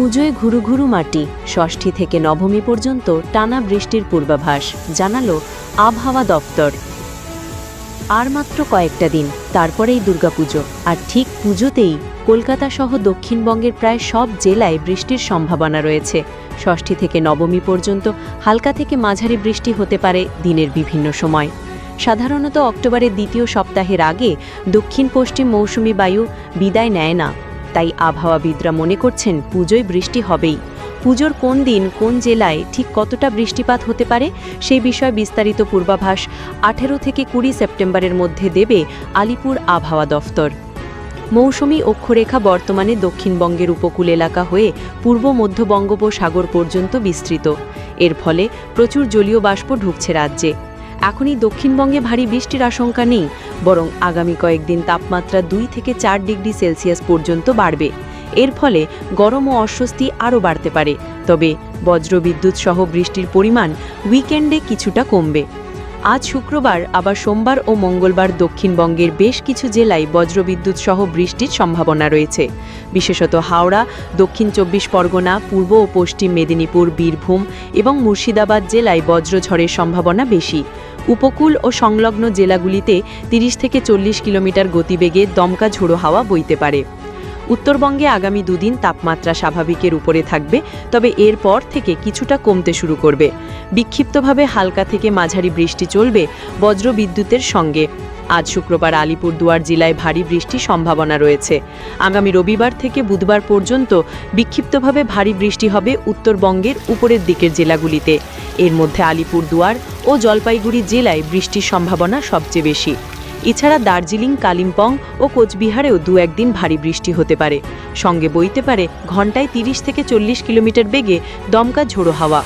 পুজোয় ঘুরু ঘুরু মাটি, ষষ্ঠী থেকে নবমী পর্যন্ত টানা বৃষ্টির পূর্বাভাস, জানালো আবহাওয়া দপ্তর। আর মাত্র কয়েকটা দিন, তারপরেই দুর্গাপুজো, আর ঠিক পুজোতেই কলকাতা সহ দক্ষিণবঙ্গের প্রায় সব জেলায় বৃষ্টির সম্ভাবনা রয়েছে। ষষ্ঠী থেকে নবমী পর্যন্ত হালকা থেকে মাঝারি বৃষ্টি হতে পারে দিনের বিভিন্ন সময়। সাধারণত অক্টোবরের দ্বিতীয় সপ্তাহের আগে দক্ষিণ পশ্চিম মৌসুমি বায়ু বিদায় নেয় না। তাই আবহাওয়াবিদরা মনে করছেন পুজোয় বৃষ্টি হবেই। পুজোর কোন দিন, কোন জেলায় ঠিক কতটা বৃষ্টিপাত হতে পারে সেই বিষয়ে বিস্তারিত পূর্বাভাস আঠেরো থেকে কুড়ি সেপ্টেম্বরের মধ্যে দেবে আলিপুর আবহাওয়া দফতর। মৌসুমি অক্ষরেখা বর্তমানে দক্ষিণবঙ্গের উপকূল এলাকা হয়ে পূর্ব মধ্য বঙ্গোপসাগর পর্যন্ত বিস্তৃত। এর ফলে প্রচুর জলীয় বাষ্প ঢুকছে রাজ্যে। এখনই দক্ষিণবঙ্গে ভারী বৃষ্টির আশঙ্কা নেই, বরং আগামী কয়েকদিন তাপমাত্রা দুই থেকে চার ডিগ্রি সেলসিয়াস পর্যন্ত বাড়বে। এর ফলে গরম ও অস্বস্তি আরও বাড়তে পারে। তবে বজ্রবিদ্যুৎ সহ বৃষ্টির পরিমাণ উইকেন্ডে কিছুটা কমবে। আজ শুক্রবার, আবার সোমবার ও মঙ্গলবার দক্ষিণবঙ্গের বেশ কিছু জেলায় বজ্রবিদ্যুৎ সহ বৃষ্টির সম্ভাবনা রয়েছে। বিশেষত হাওড়া, দক্ষিণ চব্বিশ পরগনা, পূর্ব ও পশ্চিম মেদিনীপুর, বীরভূম এবং মুর্শিদাবাদ জেলায় বজ্রঝড়ের সম্ভাবনা বেশি। উপকূল ও সংলগ্ন জেলাগুলিতে 30 থেকে চল্লিশ কিলোমিটার গতিবেগে দমকা ঝোড়ো হাওয়া বইতে পারে। উত্তরবঙ্গে আগামী দুদিন তাপমাত্রা স্বাভাবিকের উপরে থাকবে, তবে এরপর থেকে কিছুটা কমতে শুরু করবে। বিক্ষিপ্তভাবে হালকা থেকে মাঝারি বৃষ্টি চলবে বজ্র বিদ্যুতের সঙ্গে। আজ শুক্রবার আলিপুরদুয়ার জেলায় ভারী বৃষ্টির সম্ভাবনা রয়েছে। আগামী রবিবার থেকে বুধবার পর্যন্ত বিক্ষিপ্তভাবে ভারী বৃষ্টি হবে উত্তরবঙ্গের উপরের দিকের জেলাগুলিতে। এর মধ্যে আলিপুরদুয়ার ও জলপাইগুড়ি জেলায় বৃষ্টির সম্ভাবনা সবচেয়ে বেশি। এছাড়া দার্জিলিং, কালিম্পং ও কোচবিহারেও দু একদিন ভারী বৃষ্টি হতে পারে। সঙ্গে বইতে পারে, ঘন্টায় তিরিশ থেকে চল্লিশ কিলোমিটার বেগে দমকা ঝোড়ো হাওয়া।